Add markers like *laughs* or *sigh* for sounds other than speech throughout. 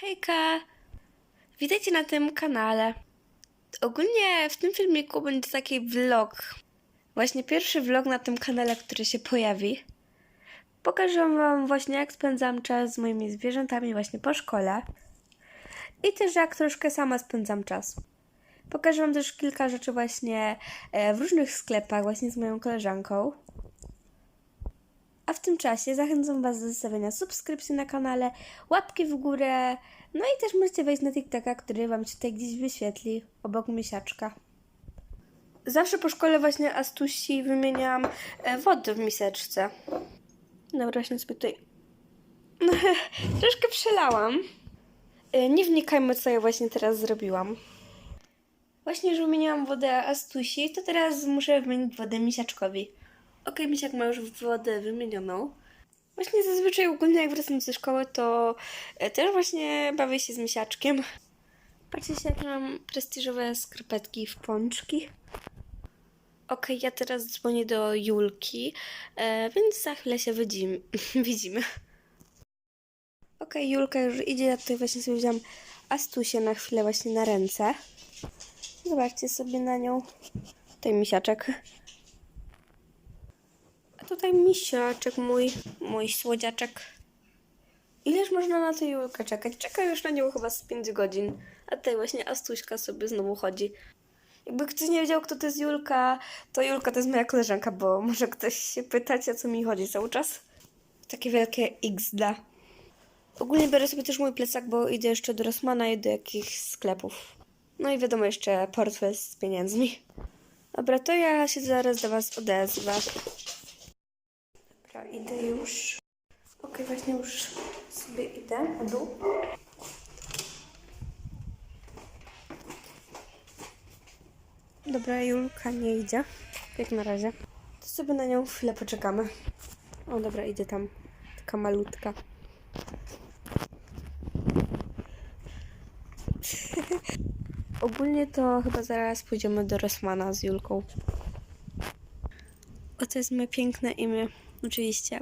Hejka! Witajcie na tym kanale. Ogólnie w tym filmiku będzie taki vlog. Właśnie pierwszy vlog na tym kanale, który się pojawi. Pokażę Wam właśnie, jak spędzam czas z moimi zwierzętami właśnie po szkole. I też jak troszkę sama spędzam czas. Pokażę Wam też kilka rzeczy właśnie e, w różnych sklepach, właśnie z moją koleżanką. W tym czasie zachęcam Was do zostawienia subskrypcji na kanale, łapki w górę, no i też możecie wejść na TikToka, który Wam się tutaj gdzieś wyświetli, obok miesiaczka. Zawsze po szkole właśnie Astusi wymieniam e, wodę w miseczce. Dobra, właśnie sobie tutaj *laughs* troszkę przelałam. E, Nie wnikajmy, co ja właśnie teraz zrobiłam. Właśnie, że wymieniłam wodę Astusi, to teraz muszę wymienić wodę misiaczkowi. Okej, misiak ma już wodę wymienioną. Właśnie zazwyczaj ogólnie jak wracam ze szkoły, to e, też właśnie bawię się z misiaczkiem. Patrzcie się, jakie mam prestiżowe skarpetki w pączki. Okej, ja teraz dzwonię do Julki, e, więc za chwilę się widzimy. *laughs* widzimy. Okej, Julka już idzie, ja tutaj właśnie sobie wziąłam Astusię na chwilę właśnie na ręce. Zobaczcie sobie na nią. Tutaj misiaczek. Tutaj misiaczek mój, mój słodziaczek. Ileż można na tę Julkę czekać? Czeka już na nią chyba z 5 godzin. A tutaj właśnie Astuśka sobie znowu chodzi. Jakby ktoś nie wiedział, kto to jest Julka, to Julka to jest moja koleżanka, bo może ktoś się pytać, o co mi chodzi cały czas. Takie wielkie XD. Ogólnie biorę sobie też mój plecak, bo idę jeszcze do Rossmana i do jakichś sklepów. No i wiadomo, jeszcze portfel z pieniędzmi. Dobra, to ja się zaraz do Was odezwę. Idę już. Okej, właśnie już sobie idę na dół. Dobra, Julka nie idzie. Jak na razie. To sobie na nią chwilę poczekamy. O, dobra, idzie tam. Taka malutka. *laughs* Ogólnie to chyba zaraz pójdziemy do Rossmana z Julką. Oto jest moje piękne imię. Oczywiście.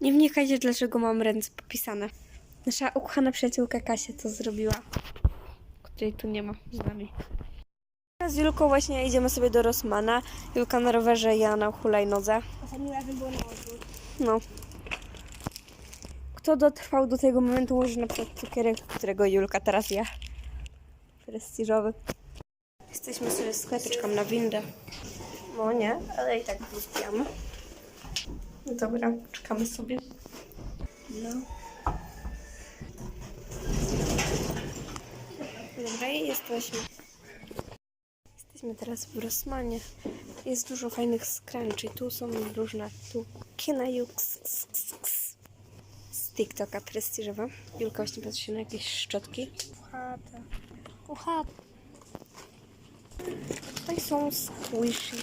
Nie wnikajcie, dlaczego mam ręce popisane. Nasza ukochana przyjaciółka Kasia to zrobiła, której tu nie ma z nami. Teraz z Julką właśnie idziemy sobie do Rossmana. Julka na rowerze, ja na hulajnodze. Ostatnim razem było na odwrót. No. Kto dotrwał do tego momentu, może na przykład cukierek, którego Julka teraz je. Prestiżowy. Jesteśmy sobie czekam na windę. No nie, ale i tak wbijamy. No dobra, czekamy sobie. No. Dobra, i jesteśmy. Jesteśmy teraz w Rossmanie. Jest dużo fajnych scrunchie. Tu są różne. Tu Kinajux z TikToka prestiżowa. Julka właśnie patrzy się na jakieś szczotki. Uchata. Uchata. Tutaj są squishy.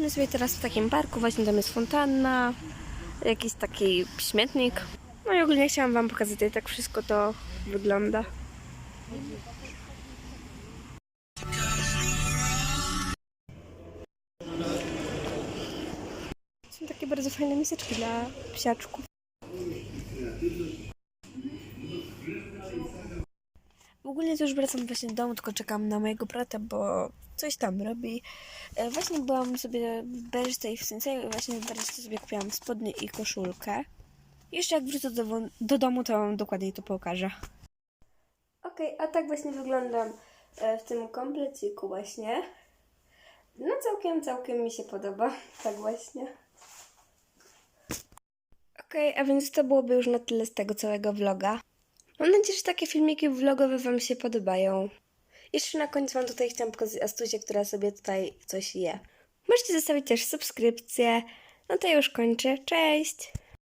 Jesteśmy sobie teraz w takim parku. Właśnie tam jest fontanna. Jakiś taki śmietnik. No i ogólnie chciałam Wam pokazać, jak tak wszystko to wygląda. Są takie bardzo fajne miseczki dla psiaczków. W ogóle to już wracam właśnie do domu, tylko czekam na mojego brata, bo coś tam robi. E, Właśnie byłam sobie w Berszce i w Sensei, właśnie w Berszce sobie kupiłam spodnie i koszulkę. Jeszcze jak wrócę do, do domu, to wam dokładniej to pokażę. Okej, a tak właśnie wyglądam e, w tym kompleciku właśnie. No całkiem, całkiem mi się podoba. *laughs* Tak właśnie. Okej, a więc to byłoby już na tyle z tego całego vloga. Mam nadzieję, że takie filmiki vlogowe Wam się podobają. Jeszcze na koniec Wam tutaj chciałam pokazać Astusię, która sobie tutaj coś je. Możecie zostawić też subskrypcję. No to już kończę. Cześć!